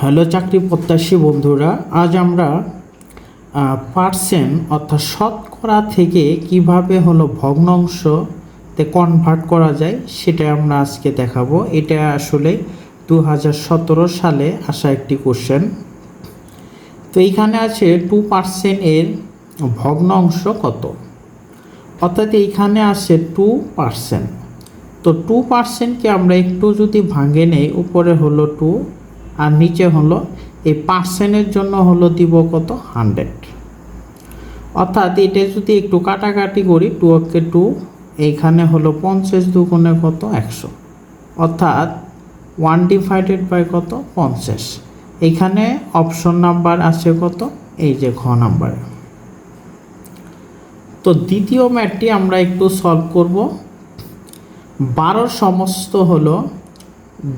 Hello চাকরি প্রত্যাশী বন্ধুরা, আজ আমরা পার্সেন্ট অর্থাৎ শতকরা থেকে কীভাবে হলো ভগ্নাংশতে কনভার্ট করা যায় সেটা আমরা আজকে দেখাবো। এটা আসলে দু হাজার সতেরো সালে আসা একটি কোশ্চেন তো এইখানে আছে টু পার্সেন্ট এর ভগ্নাংশ কত? অর্থাৎ এইখানে আছে টু পার্সেন্ট তো টু পার্সেন্টকে আমরা একটু যদি ভাঙে নেই, উপরে হলো টু আর নিচে হলো, এই পার্সেন্টের জন্য হলো দিব কত? হান্ড্রেড। অর্থাৎ এটা যদি একটু কাটাকাটি করি, টু অক্ষে টু, এইখানে হলো পঞ্চাশ দুগুণে কত? একশো। অর্থাৎ ওয়ান ডিভাইডেড বাই কত? পঞ্চাশ। এইখানে অপশন নাম্বার আছে কত? এই যে ঘ নাম্বারে। তো দ্বিতীয় ম্যাটটি আমরা একটু সলভ করব। বারোর সমস্ত হলো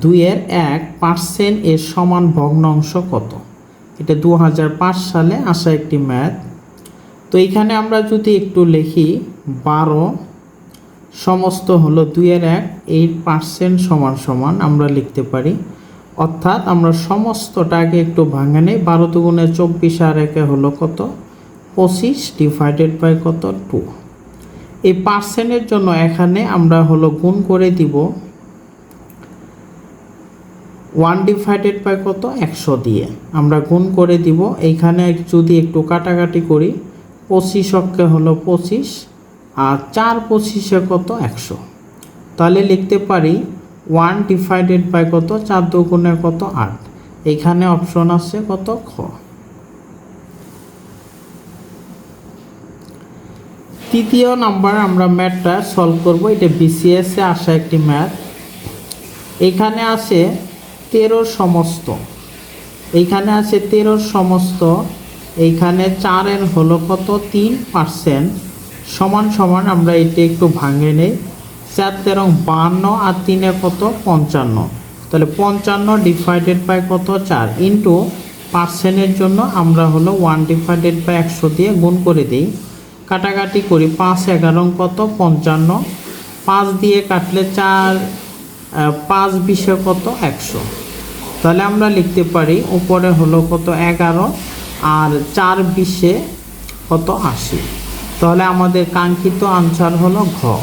দুইয়ের এক পার্সেন্ট এর সমান ভগ্নাংশ কত? এটা দু হাজার পাঁচ সালে আসা একটি ম্যাথ। তো এখানে আমরা যদি একটু লিখি, বারো সমস্ত হলো দুইয়ের এক, এইট পার্সেন্ট সমান সমান আমরা লিখতে পারি। অর্থাৎ আমরা সমস্তটাকে একটু ভাঙে নেই, বারো দুগুণে চব্বিশ আর একে হলো কত? পঁচিশ ডিভাইডেড বাই কত? টু এই পার্সেন্টের জন্য এখানে আমরা হলো গুণ করে দিব ওয়ান ডিভাইডেড বাই কত? একশো দিয়ে। আমরা গুণ করে দিব। এইখানে যদি একটু কাটাকাটি করি, পঁচিশ অক্ষে হলো পঁচিশ, আর চার পঁচিশে কত? একশো। তাহলে লিখতে পারি ওয়ান ডিভাইডেড বাই কত? চার দুগুণে কত? আট। এইখানে অপশন আছে কত? খ। তৃতীয় নাম্বার আমরা ম্যাথটা সলভ করব। এটা বিসিএসে আসা একটি ম্যাথ এখানে আছে তেরোর সমস্ত। এইখানে আছে তেরোর সমস্ত। এইখানে চারের হলো কত? তিন পার্সেন্ট। সমান সমান আমরা এটি একটু ভাঙে নেই। চার তেরো বান্ন আর তিনে কত? পঞ্চান্ন। তাহলে পঞ্চান্ন ডিভাইডেড বাই কত? চার ইন্টু পার্সেন্টের জন্য আমরা হলো ওয়ান ডিভাইডেড বাই একশো দিয়ে গুণ করে দিই। কাটাকাটি করি পাঁচ এগারো কত? পঞ্চান্ন। পাঁচ দিয়ে কাটলে চার পাঁচ বিশে কত? একশো। তাহলে আমরা লিখতে পারি উপরে হলো কত? এগারো। আর চার বিশে কত? আশি। তাহলে আমাদের কাঙ্ক্ষিত আনসার হলো ঘ।